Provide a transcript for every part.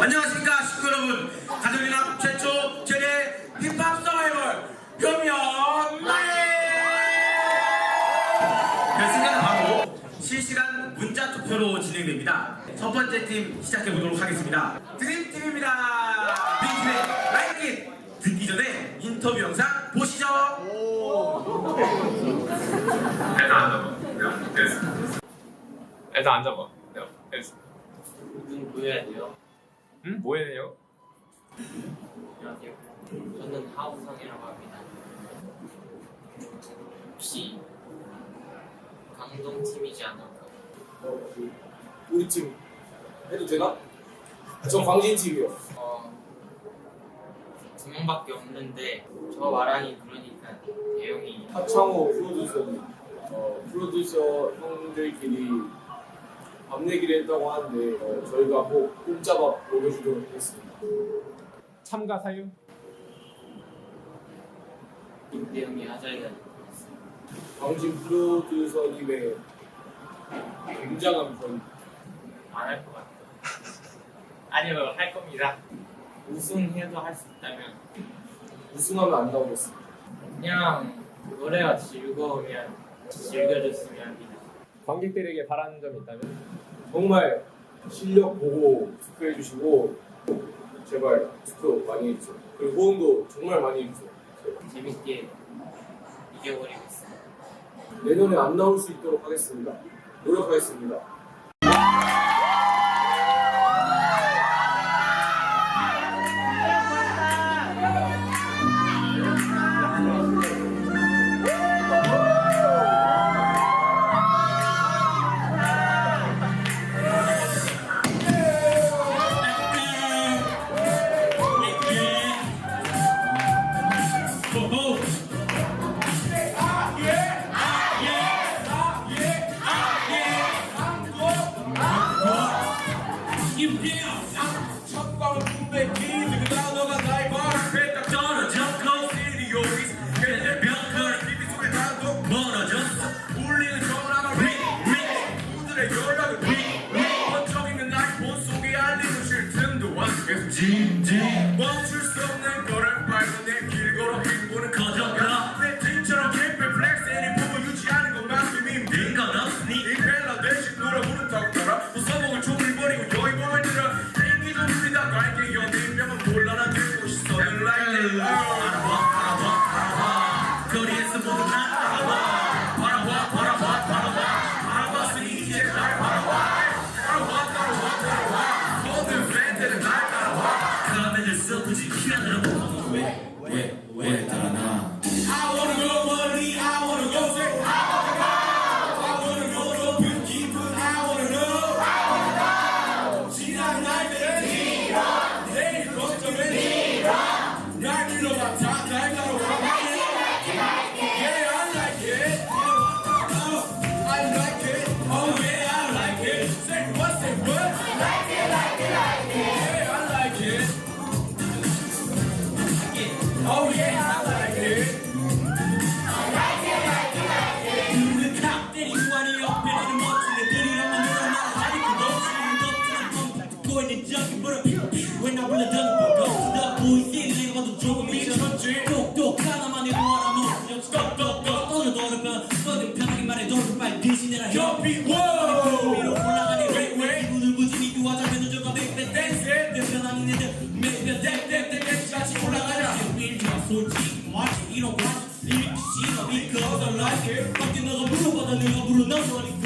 안녕하십니까 식구 여러분. 가족이나 최초 제대 힙합 서바이벌 변명나의. 결승전은 바로 실시간 문자 투표로 진행됩니다. 첫 번째 팀 시작해 보도록 하겠습니다. 드림팀입니다. 드림팀의 라이트 듣기 전에 인터뷰 영상 보시죠. 일단 앉아봐. 일단 앉아봐. 눈 보여야 돼요. 응? 뭐 돼요? 안녕하세요. 저는 하우성이라고 합니다. 혹시 강동 팀이지 않을까? 어, 그, 우리 팀 해도 되나? 저 광진 팀이요. 어, 두 명밖에 없는데 저 말하니 그러니까 대용이 하창호 프로듀서님, 어, 프로듀서 형들끼리 밥 내기를 했다고 하는데 어, 저희가 꼭 공짜밥 먹여주도록 하겠습니다. 참가 사유? 임대용이 하자이가 광진 프로듀서님의 굉장한 편 안할 것 같아요. 아니요 할 겁니다. 우승해도 할 수 있다면 우승하면 안 나오겠습니다. 그냥 노래가 즐거우면 즐겨줬으면 합니다. 관객들에게 바라는 점이 있다면? 정말 실력 보고 투표해 주시고 제발 투표 많이 해주세요. 그리고 호응도 정말 많이 해주세요. 재밌게 이겨버리고 있습니다. 내년에 안 나올 수 있도록 하겠습니다. 노력하겠습니다. 내가 봐도 조금 미쳤지 똑똑 하나만 해도 하나 못 똑똑똑 떠져도는 떠든 편하게 말해 너를 빨리 대신해라 협비 위로 올라가니 왜왜 기분을 부지니 유화자면은 저가 백백 댄스 내 편한 애들 매일 땡땡땡 같이 올라가자 일주와 솔직히 마치 이런 거 일시가 because I like it 밖에 너가 물어봐도 내가 불러 넘어가니까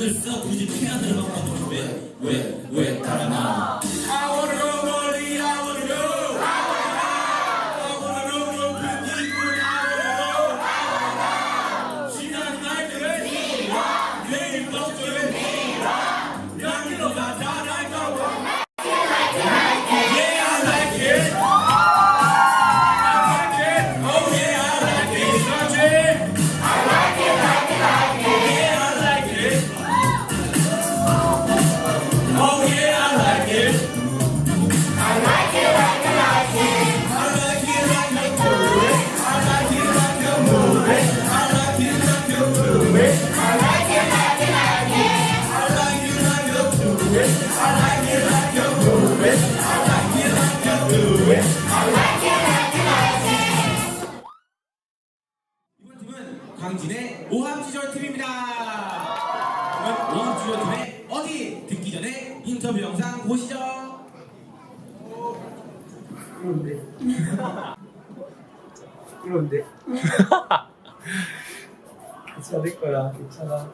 따라 그럼 오함지졸 팀의 어디 듣기 전에 인터뷰 영상 보시죠. 그런데 그런데 괜찮을 거야 괜찮아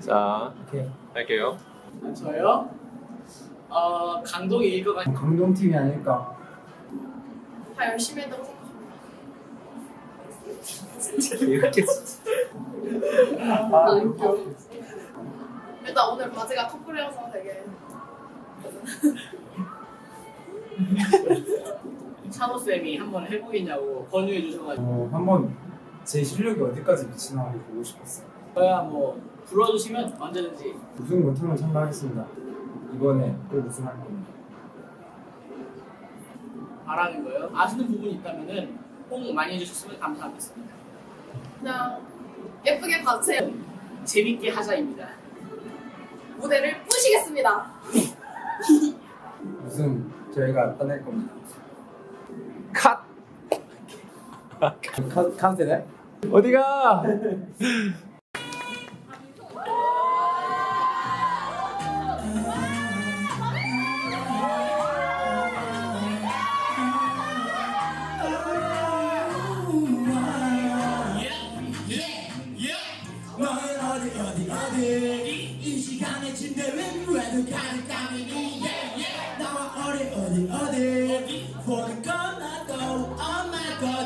자, 오케이 할게요. 저요? 어, 강동이 일것 같 강동팀이 아닐까 다 열심히 했다고 생각합니다. 이렇게 아, 웃겨. 일단 오늘 바지가 커플이어서 되게 찬호 쌤이 한번 해보겠냐고 권유해 주셔가지고 어, 한번 제 실력이 어디까지 미치나 보고 싶었어요 저야 뭐 불러주시면 언제든지 우승 못하면 참가하겠습니다 이번에 꼭 우승할 겁니다 바라는 거예요. 아시는 부분이 있다면은 꼭 많이 해주셨으면 감사하겠습니다. 그냥 예쁘게 봐주세요. 재밌게 하자입니다. 무대를 부시겠습니다. 우승 저희가 따낼 겁니다 컷! 카, 카운트네? 어디가?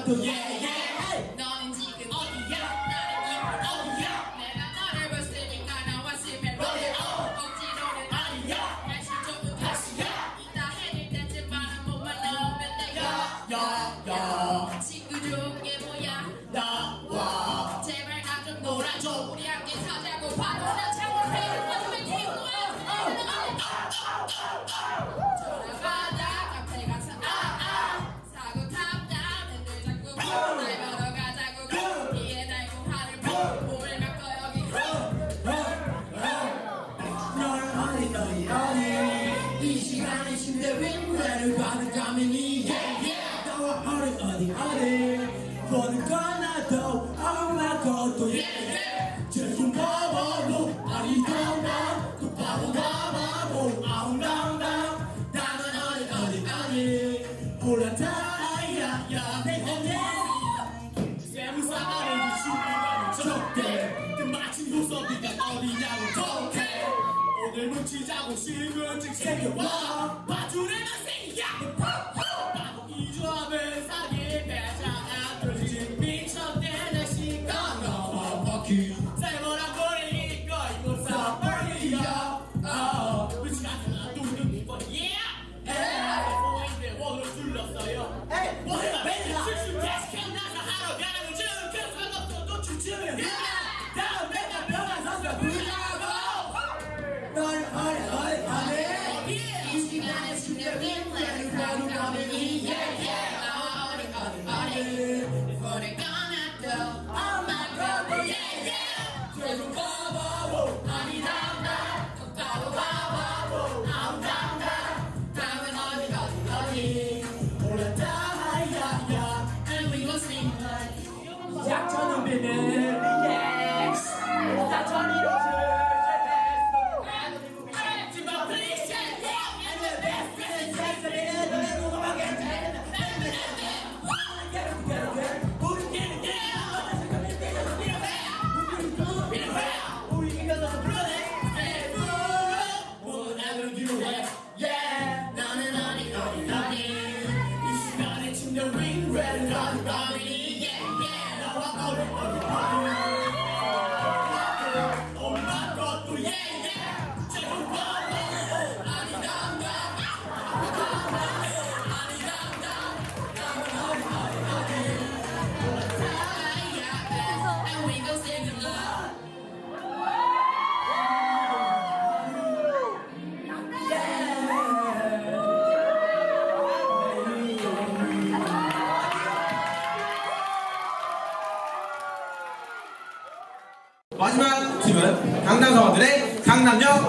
것도 오늘 뭉치자고 신분증 챙겨와. 봐주는 학생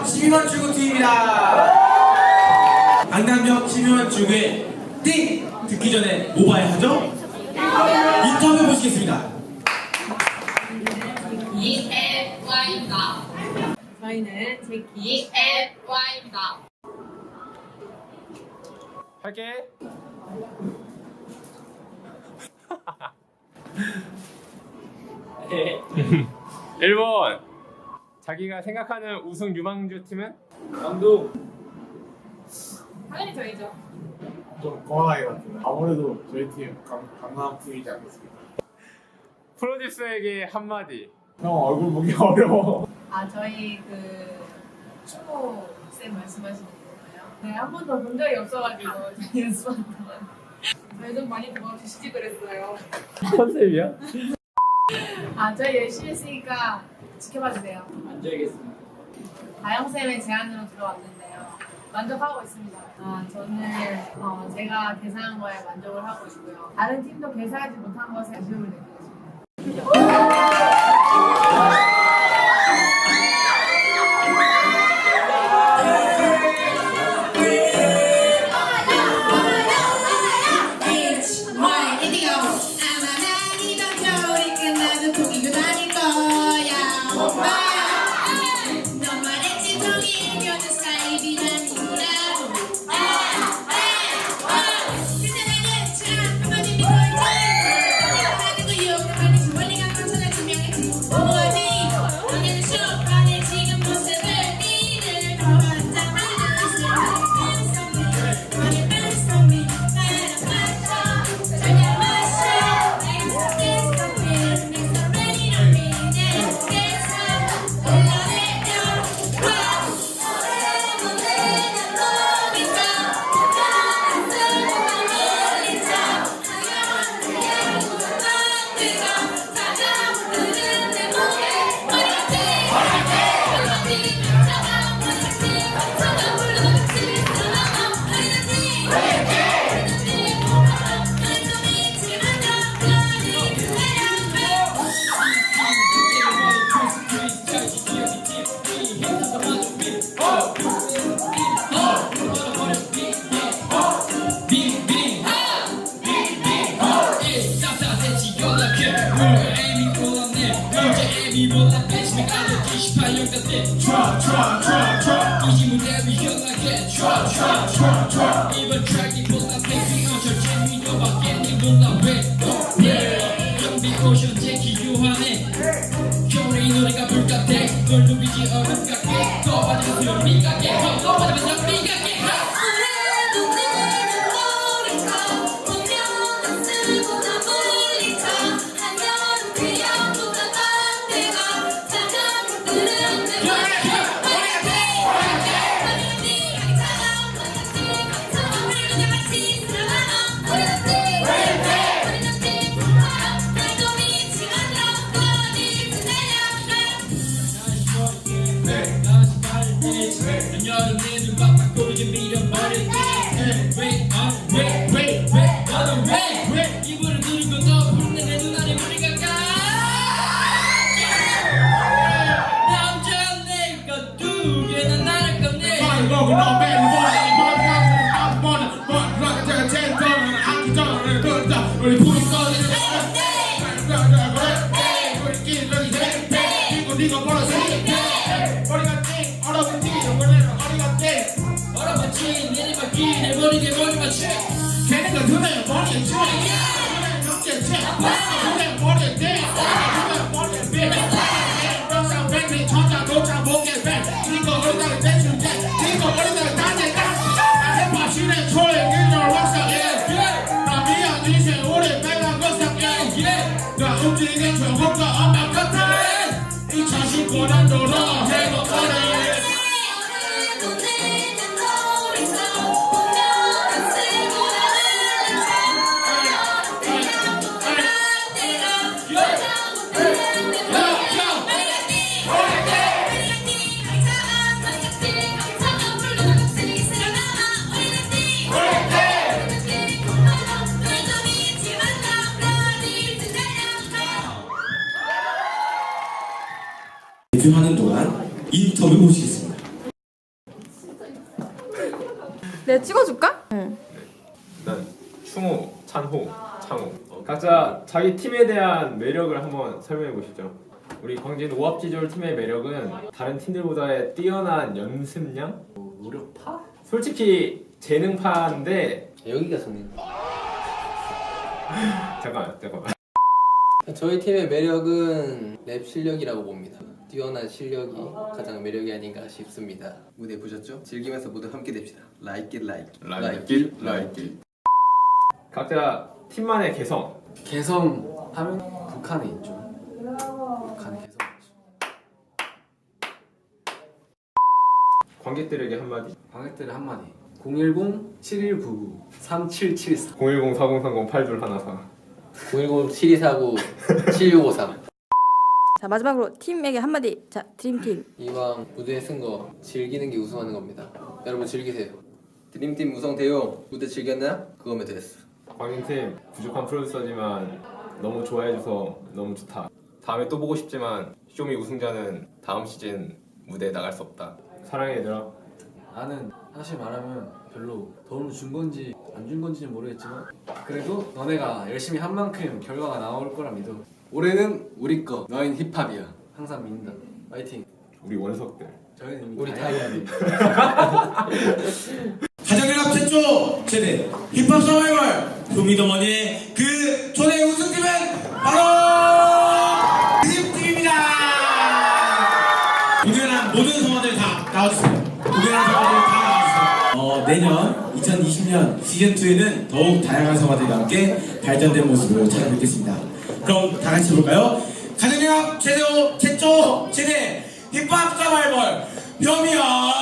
12번 출구 팀입니다. 강남역 12번 출구에 띵! 듣기 전에 뭐 봐야 하죠? 인터뷰 보시겠습니다. EFY입니다. 저희는 제키 EFY입니다. 할게. 네. 1번. 자기가 생각하는 우승 유망주 팀은? 감독 당연히 저희죠. 좀 거하게 같은데 아무래도 저희 팀 강, 강남 팀이지 않겠습니까? 프로듀서에게 한마디. 형 얼굴 보기 어려워 아 저희 그 축구 쌤 말씀하시는 건가요? 네, 한 번도 본 적이 없어가지고 저희 연습한 동안 저희 좀 많이 도와주시지 그랬어요. 컨셉이야? 아 저희 열심히 했으니까 지켜봐 주세요. 앉아야겠습니다. 다영 쌤의 제안으로 들어왔는데요. 만족하고 있습니다. 아 저는 어, 제가 계산한 거에 만족을 하고 있고요. 다른 팀도 계산하지 못한 것에 아쉬움을 느끼고 있습니다. 오늘도 움직이는 이자 내가 찍어줄까? 응. 일단 충호, 찬호, 창호 어, 각자 자기 팀에 대한 매력을 한번 설명해 보시죠. 우리 광진 오합지졸 팀의 매력은 다른 팀들보다의 뛰어난 연습량, 노력파? 솔직히 재능파인데 여기가 성민. 잠깐만 잠깐만 저희 팀의 매력은 랩 실력이라고 봅니다. 뛰어난 실력이 가장 매력이 아닌가 싶습니다. 무대 보셨죠? 즐기면서 모두 함께 됩시다. Like it, like it. like it, like it. 각자 팀만의 개성 개성 하면 북한에 있죠. 북한 개성. 관객들에게 한마디 방학들의 한마디. 010-7199-3774 010-4030-8214 010-7249-7653 자 마지막으로 팀에게 한마디. 자 드림팀. 이왕 무대에 쓴 거 즐기는 게 우승하는 겁니다. 여러분 즐기세요. 드림팀 우승돼요. 무대 즐겼나? 그거면 됐어. 광인팀 부족한 프로듀서지만 너무 좋아해줘서 너무 좋다. 다음에 또 보고 싶지만 쇼미 우승자는 다음 시즌 무대에 나갈 수 없다. 사랑해 얘들아. 나는 사실 말하면 별로 도움을 준 건지 안 준 건지는 모르겠지만 그래도 너네가 열심히 한 만큼 결과가 나올 거라 믿어. 올해는 우리 거. 너희는 힙합이야. 항상 믿는다. 파이팅. 우리 원석들. 저희는 이미 우리 다다 해야 돼. 가정연합 최초 세대 힙합 서바이벌 도미더머니의 그 초대 우승팀은 바로 드림팀입니다 공연한 모든 성원들 다 나와주세요 공연한 성원들 다 나와주세요 어, 내년 2020년 시즌2에는 더욱 다양한 성화들과 함께 발전된 모습으로 찾아뵙겠습니다 그럼 다 같이 해볼까요? 가정연합 최초, 최초 세대 힙합 서바이벌 묘미와